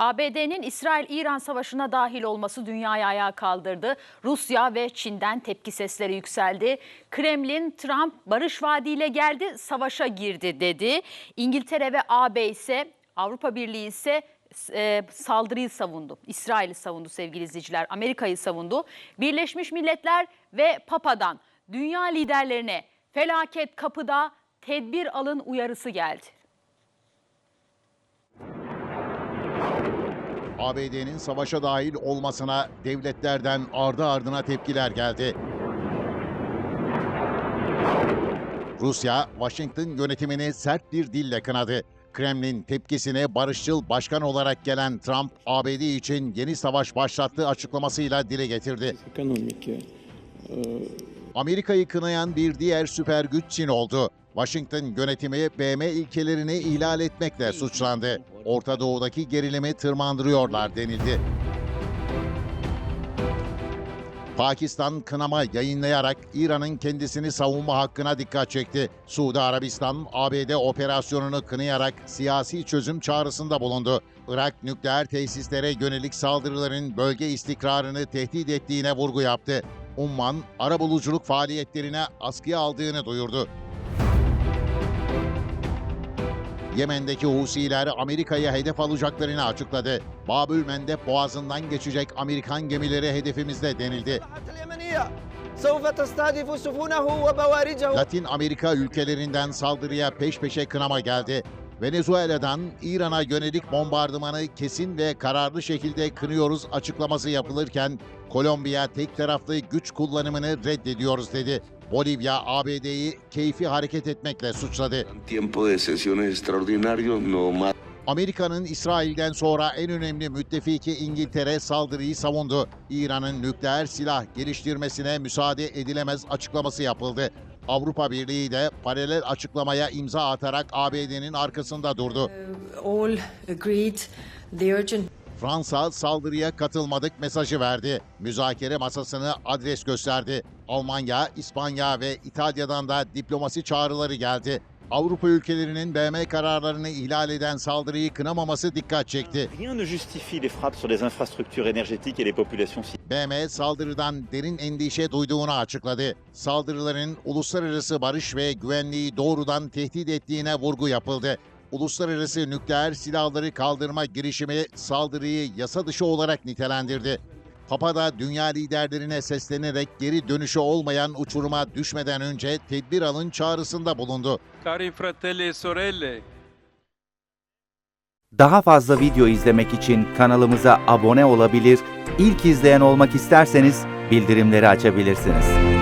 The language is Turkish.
ABD'nin İsrail-İran savaşına dahil olması dünyayı ayağa kaldırdı. Rusya ve Çin'den tepki sesleri yükseldi. Kremlin, Trump barış vaadiyle geldi, savaşa girdi dedi. İngiltere ve AB ise, Avrupa Birliği ise e, saldırıyı savundu. İsrail'i savundu sevgili izleyiciler. Amerika'yı savundu. Birleşmiş Milletler ve Papa'dan dünya liderlerine felaket kapıda tedbir alın uyarısı geldi. ABD'nin savaşa dahil olmasına devletlerden ardı ardına tepkiler geldi. Rusya, Washington yönetimini sert bir dille kınadı. Kremlin tepkisine barışçıl başkan olarak gelen Trump, ABD için yeni savaş başlattığı açıklamasıyla dile getirdi. Ekonomik, e, Amerika'yı kınayan bir diğer süper güç Çin oldu. Washington yönetimi BM ilkelerini ihlal etmekle suçlandı. Orta Doğu'daki gerilimi tırmandırıyorlar denildi. Pakistan kınama yayınlayarak İran'ın kendisini savunma hakkına dikkat çekti. Suudi Arabistan, ABD operasyonunu kınayarak siyasi çözüm çağrısında bulundu. Irak nükleer tesislere yönelik saldırıların bölge istikrarını tehdit ettiğine vurgu yaptı. Umman arabuluculuk faaliyetlerine askıya aldığını duyurdu. Yemen'deki Husiler Amerika'ya hedef alacaklarını açıkladı. Babül Mendeb boğazından geçecek Amerikan gemileri hedefimizde denildi. Latin Amerika ülkelerinden saldırıya peş peşe kınama geldi. Venezuela'dan İran'a yönelik bombardımanı kesin ve kararlı şekilde kınıyoruz açıklaması yapılırken Kolombiya tek taraflı güç kullanımını reddediyoruz dedi. Bolivya ABD'yi keyfi hareket etmekle suçladı. Amerika'nın İsrail'den sonra en önemli müttefiki İngiltere saldırıyı savundu. İran'ın nükleer silah geliştirmesine müsaade edilemez açıklaması yapıldı. Avrupa Birliği de paralel açıklamaya imza atarak ABD'nin arkasında durdu. all agreed the urgent Fransa saldırıya katılmadık mesajı verdi. Müzakere masasını adres gösterdi. Almanya, İspanya ve İtalya'dan da diplomasi çağrıları geldi. Avrupa ülkelerinin BM kararlarını ihlal eden saldırıyı kınamaması dikkat çekti. BM saldırıdan derin endişe duyduğunu açıkladı. Saldırıların uluslararası barış ve güvenliği doğrudan tehdit ettiğine vurgu yapıldı. Uluslararası nükleer silahları kaldırma girişimi saldırıyı yasa dışı olarak nitelendirdi. Papa da dünya liderlerine seslenerek geri dönüşü olmayan uçuruma düşmeden önce tedbir alın çağrısında bulundu. Cari fratelli sorelle, Daha fazla video izlemek için kanalımıza abone olabilir, ilk izleyen olmak isterseniz bildirimleri açabilirsiniz.